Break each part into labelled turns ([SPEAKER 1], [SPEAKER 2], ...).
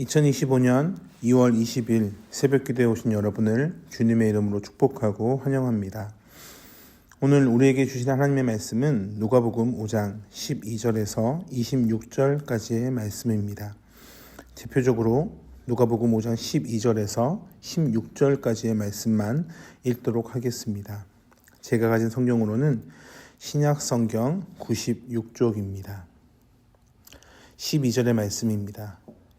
[SPEAKER 1] 2025년 2월 20일 새벽 기도에 오신 여러분을 주님의 이름으로 축복하고 환영합니다. 오늘 우리에게 주신 하나님의 말씀은 누가복음 5장 12절에서 26절까지의 말씀입니다. 대표적으로 누가복음 5장 12절에서 16절까지의 말씀만 읽도록 하겠습니다. 제가 가진 성경으로는 신약 성경 96쪽입니다. 12절의 말씀입니다.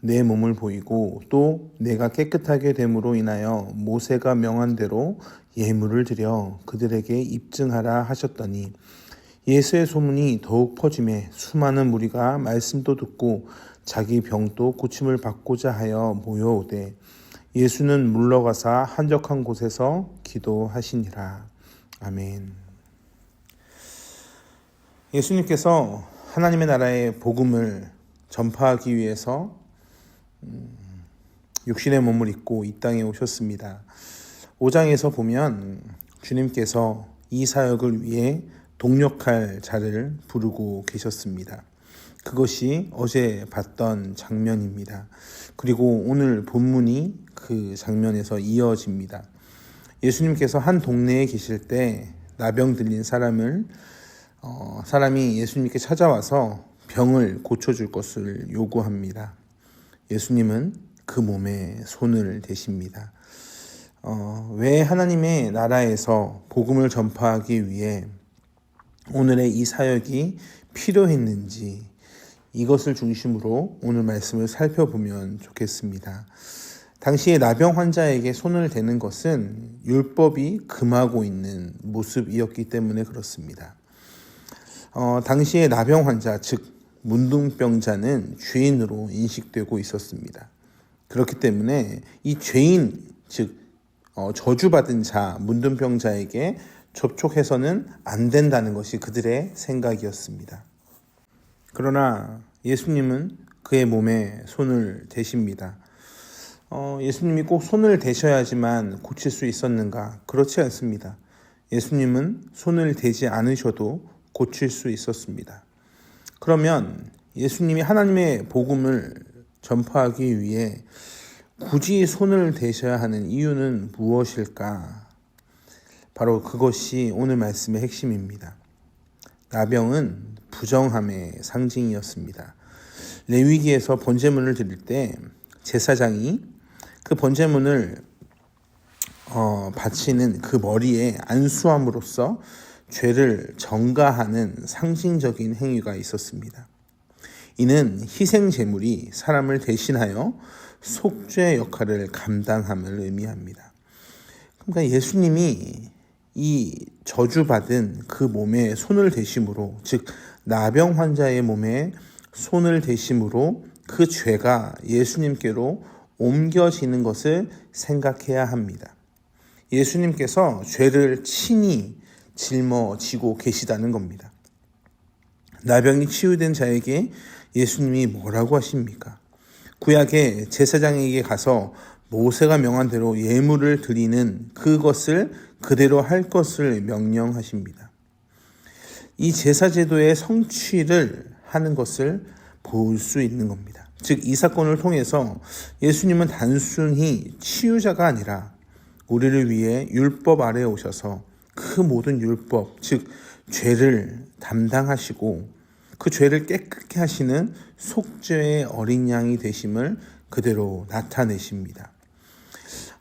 [SPEAKER 1] 내 몸을 보이고 또 내가 깨끗하게 됨으로 인하여 모세가 명한 대로 예물을 드려 그들에게 입증하라 하셨더니 예수의 소문이 더욱 퍼짐에 수많은 무리가 말씀도 듣고 자기 병도 고침을 받고자 하여 모여오되 예수는 물러가사 한적한 곳에서 기도하시니라. 아멘. 예수님께서 하나님의 나라의 복음을 전파하기 위해서 육신의 몸을 입고 이 땅에 오셨습니다. 5장에서 보면 주님께서 이 사역을 위해 동력할 자를 부르고 계셨습니다. 그것이 어제 봤던 장면입니다. 그리고 오늘 본문이 그 장면에서 이어집니다. 예수님께서 한 동네에 계실 때 나병 들린 사람을 어, 사람이 예수님께 찾아와서 병을 고쳐줄 것을 요구합니다. 예수님은 그 몸에 손을 대십니다. 어, 왜 하나님의 나라에서 복음을 전파하기 위해 오늘의 이 사역이 필요했는지 이것을 중심으로 오늘 말씀을 살펴보면 좋겠습니다. 당시에 나병 환자에게 손을 대는 것은 율법이 금하고 있는 모습이었기 때문에 그렇습니다. 어, 당시에 나병 환자, 즉 문둥병자는 죄인으로 인식되고 있었습니다. 그렇기 때문에 이 죄인, 즉 어, 저주받은 자, 문둥병자에게 접촉해서는 안 된다는 것이 그들의 생각이었습니다. 그러나 예수님은 그의 몸에 손을 대십니다. 어, 예수님이 꼭 손을 대셔야지만 고칠 수 있었는가? 그렇지 않습니다. 예수님은 손을 대지 않으셔도 고칠 수 있었습니다. 그러면 예수님이 하나님의 복음을 전파하기 위해 굳이 손을 대셔야 하는 이유는 무엇일까? 바로 그것이 오늘 말씀의 핵심입니다. 나병은 부정함의 상징이었습니다. 레위기에서 번제문을 드릴 때 제사장이 그 번제문을 어, 바치는 그 머리에 안수함으로써 죄를 정가하는 상징적인 행위가 있었습니다. 이는 희생 제물이 사람을 대신하여 속죄 역할을 감당함을 의미합니다. 그러니까 예수님이 이 저주받은 그 몸에 손을 대심으로, 즉, 나병 환자의 몸에 손을 대심으로 그 죄가 예수님께로 옮겨지는 것을 생각해야 합니다. 예수님께서 죄를 친히 짊어지고 계시다는 겁니다. 나병이 치유된 자에게 예수님이 뭐라고 하십니까? 구약의 제사장에게 가서 모세가 명한 대로 예물을 드리는 그것을 그대로 할 것을 명령하십니다. 이 제사 제도의 성취를 하는 것을 볼 수 있는 겁니다. 즉, 이 사건을 통해서 예수님은 단순히 치유자가 아니라 우리를 위해 율법 아래 오셔서 그 모든 율법, 즉, 죄를 담당하시고 그 죄를 깨끗게 하시는 속죄의 어린 양이 되심을 그대로 나타내십니다.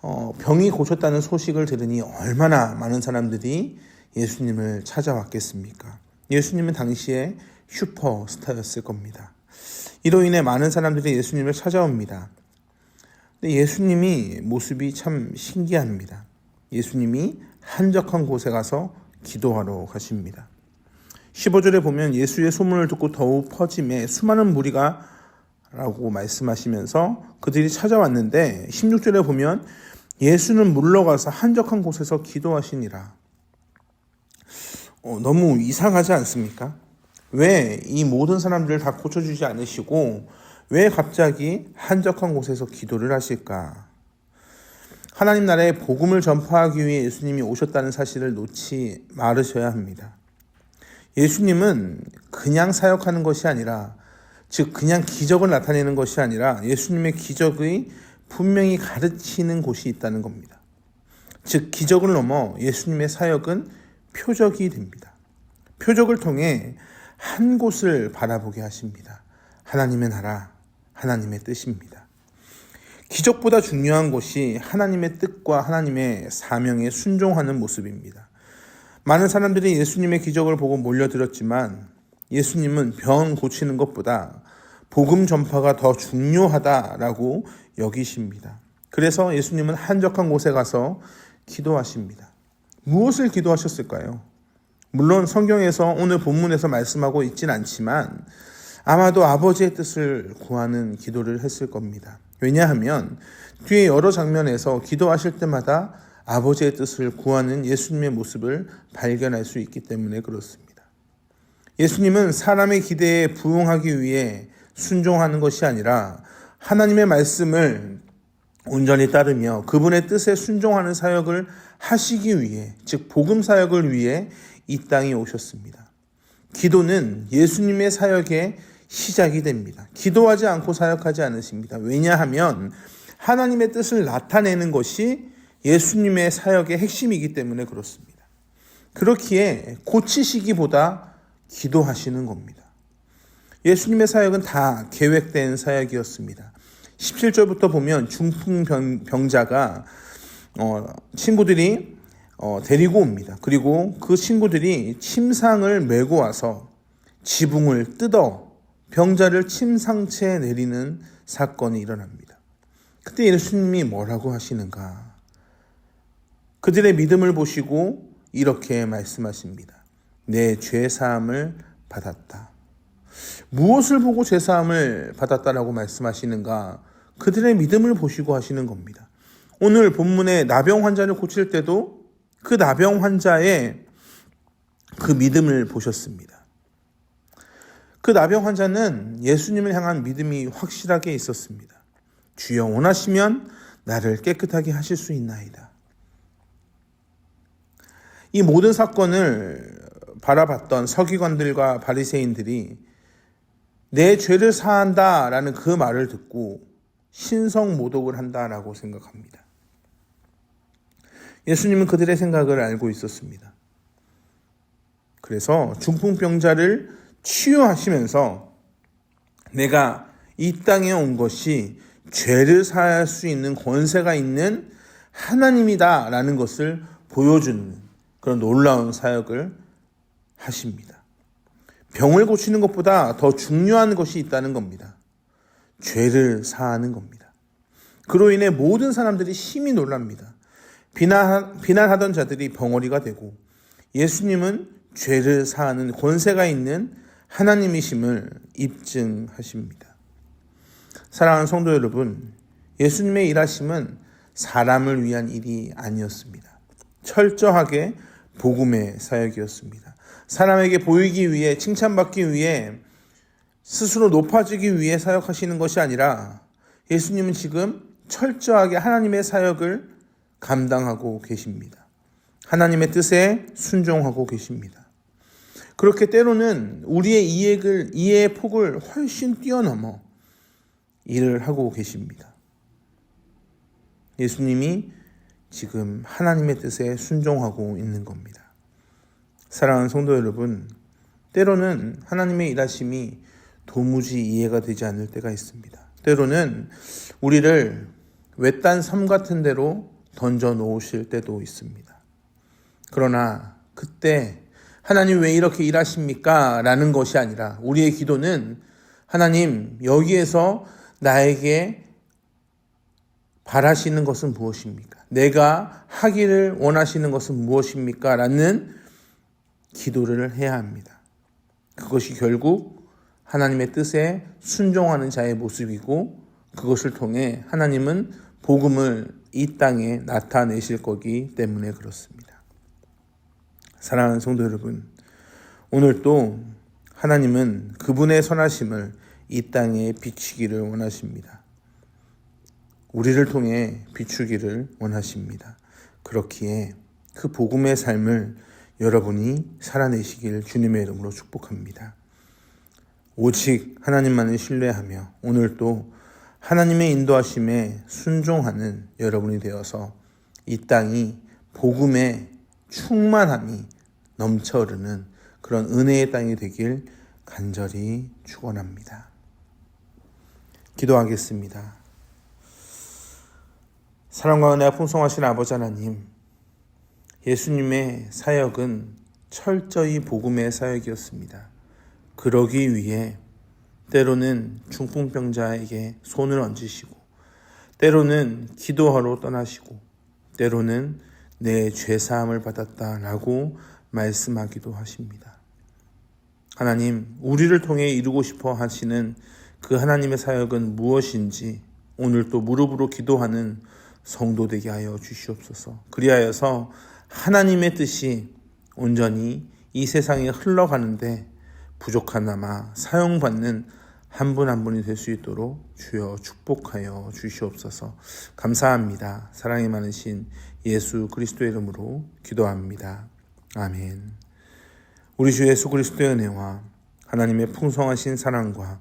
[SPEAKER 1] 어, 병이 고쳤다는 소식을 들으니 얼마나 많은 사람들이 예수님을 찾아왔겠습니까? 예수님은 당시에 슈퍼스타였을 겁니다. 이로 인해 많은 사람들이 예수님을 찾아옵니다. 근데 예수님이 모습이 참 신기합니다. 예수님이 한적한 곳에 가서 기도하러 가십니다. 15절에 보면 예수의 소문을 듣고 더욱 퍼짐에 수많은 무리가 라고 말씀하시면서 그들이 찾아왔는데 16절에 보면 예수는 물러가서 한적한 곳에서 기도하시니라. 어, 너무 이상하지 않습니까? 왜 이 모든 사람들을 다 고쳐주지 않으시고 왜 갑자기 한적한 곳에서 기도를 하실까? 하나님 나라의 복음을 전파하기 위해 예수님이 오셨다는 사실을 놓지 말으셔야 합니다. 예수님은 그냥 사역하는 것이 아니라 즉 그냥 기적을 나타내는 것이 아니라 예수님의 기적의 분명히 가르치는 곳이 있다는 겁니다. 즉 기적을 넘어 예수님의 사역은 표적이 됩니다. 표적을 통해 한 곳을 바라보게 하십니다. 하나님의 나라, 하나님의 뜻입니다. 기적보다 중요한 것이 하나님의 뜻과 하나님의 사명에 순종하는 모습입니다. 많은 사람들이 예수님의 기적을 보고 몰려들었지만 예수님은 병 고치는 것보다 복음 전파가 더 중요하다라고 여기십니다. 그래서 예수님은 한적한 곳에 가서 기도하십니다. 무엇을 기도하셨을까요? 물론 성경에서 오늘 본문에서 말씀하고 있진 않지만 아마도 아버지의 뜻을 구하는 기도를 했을 겁니다. 왜냐하면 뒤에 여러 장면에서 기도하실 때마다 아버지의 뜻을 구하는 예수님의 모습을 발견할 수 있기 때문에 그렇습니다. 예수님은 사람의 기대에 부응하기 위해 순종하는 것이 아니라 하나님의 말씀을 온전히 따르며 그분의 뜻에 순종하는 사역을 하시기 위해, 즉, 복음 사역을 위해 이 땅에 오셨습니다. 기도는 예수님의 사역의 시작이 됩니다. 기도하지 않고 사역하지 않으십니다. 왜냐하면 하나님의 뜻을 나타내는 것이 예수님의 사역의 핵심이기 때문에 그렇습니다. 그렇기에 고치시기보다 기도하시는 겁니다. 예수님의 사역은 다 계획된 사역이었습니다. 17절부터 보면 중풍병자가 어, 친구들이 어, 데리고 옵니다. 그리고 그 친구들이 침상을 메고 와서 지붕을 뜯어 병자를 침상체에 내리는 사건이 일어납니다. 그때 예수님이 뭐라고 하시는가? 그들의 믿음을 보시고 이렇게 말씀하십니다. 내 죄사함을 받았다. 무엇을 보고 죄사함을 받았다라고 말씀하시는가? 그들의 믿음을 보시고 하시는 겁니다. 오늘 본문의 나병 환자를 고칠 때도 그 나병 환자의 그 믿음을 보셨습니다. 그 나병 환자는 예수님을 향한 믿음이 확실하게 있었습니다. 주여 원하시면 나를 깨끗하게 하실 수 있나이다. 이 모든 사건을 바라봤던 서기관들과 바리새인들이 내 죄를 사한다라는 그 말을 듣고 신성 모독을 한다라고 생각합니다. 예수님은 그들의 생각을 알고 있었습니다. 그래서 중풍병자를 치유하시면서 내가 이 땅에 온 것이 죄를 사할 수 있는 권세가 있는 하나님이다라는 것을 보여주는 그런 놀라운 사역을 하십니다. 병을 고치는 것보다 더 중요한 것이 있다는 겁니다. 죄를 사하는 겁니다. 그로 인해 모든 사람들이 심히 놀랍니다. 비난, 비난하던 자들이 벙어리가 되고 예수님은 죄를 사하는 권세가 있는 하나님이심을 입증하십니다. 사랑하는 성도 여러분, 예수님의 일하심은 사람을 위한 일이 아니었습니다. 철저하게 복음의 사역이었습니다. 사람에게 보이기 위해 칭찬받기 위해 스스로 높아지기 위해 사역하시는 것이 아니라 예수님은 지금 철저하게 하나님의 사역을 감당하고 계십니다. 하나님의 뜻에 순종하고 계십니다. 그렇게 때로는 우리의 이해를, 이해의 폭을 훨씬 뛰어넘어 일을 하고 계십니다. 예수님이 지금 하나님의 뜻에 순종하고 있는 겁니다. 사랑하는 성도 여러분, 때로는 하나님의 일하심이 도무지 이해가 되지 않을 때가 있습니다. 때로는 우리를 외딴 섬 같은 데로 던져 놓으실 때도 있습니다. 그러나 그때 하나님 왜 이렇게 일하십니까? 라는 것이 아니라 우리의 기도는 하나님 여기에서 나에게 바라시는 것은 무엇입니까? 내가 하기를 원하시는 것은 무엇입니까? 라는 기도를 해야 합니다. 그것이 결국 하나님의 뜻에 순종하는 자의 모습이고 그것을 통해 하나님은 복음을 이 땅에 나타내실 거기 때문에 그렇습니다. 사랑하는 성도 여러분, 오늘 또 하나님은 그분의 선하심을 이 땅에 비추기를 원하십니다. 우리를 통해 비추기를 원하십니다. 그렇기에 그 복음의 삶을 여러분이 살아내시길 주님의 이름으로 축복합니다. 오직 하나님만을 신뢰하며 오늘도 하나님의 인도하심에 순종하는 여러분이 되어서 이 땅이 복음의 충만함이 넘쳐 흐르는 그런 은혜의 땅이 되길 간절히 축원합니다. 기도하겠습니다. 사랑과 은혜가 풍성하신 아버지 하나님, 예수님의 사역은 철저히 복음의 사역이었습니다. 그러기 위해 때로는 중풍병자에게 손을 얹으시고, 때로는 기도하러 떠나시고, 때로는 내 죄사함을 받았다라고 말씀하기도 하십니다. 하나님, 우리를 통해 이루고 싶어 하시는 그 하나님의 사역은 무엇인지 오늘도 무릎으로 기도하는 성도 되게 하여 주시옵소서. 그리하여서 하나님의 뜻이 온전히 이 세상에 흘러가는데 부족하나마 사용받는 한 분한 분이 될 수 있도록 주여 축복하여 주시옵소서. 감사합니다. 사랑이 많으신 예수 그리스도의 이름으로 기도합니다. 아멘. 우리 주 예수 그리스도의 은혜와 하나님의 풍성하신 사랑과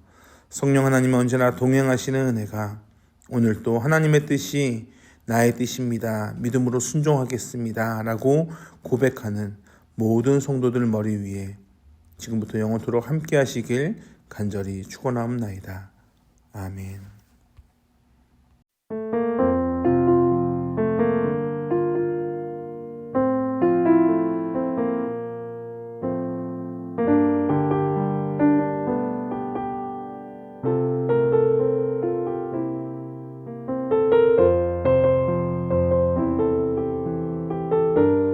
[SPEAKER 1] 성령 하나님의 언제나 동행하시는 은혜가 오늘도 하나님의 뜻이 나의 뜻입니다. 믿음으로 순종하겠습니다. 라고 고백하는 모든 성도들 머리 위에 지금부터 영원토록 함께 하시길 간절히 축원하옵나이다. 아멘. thank you.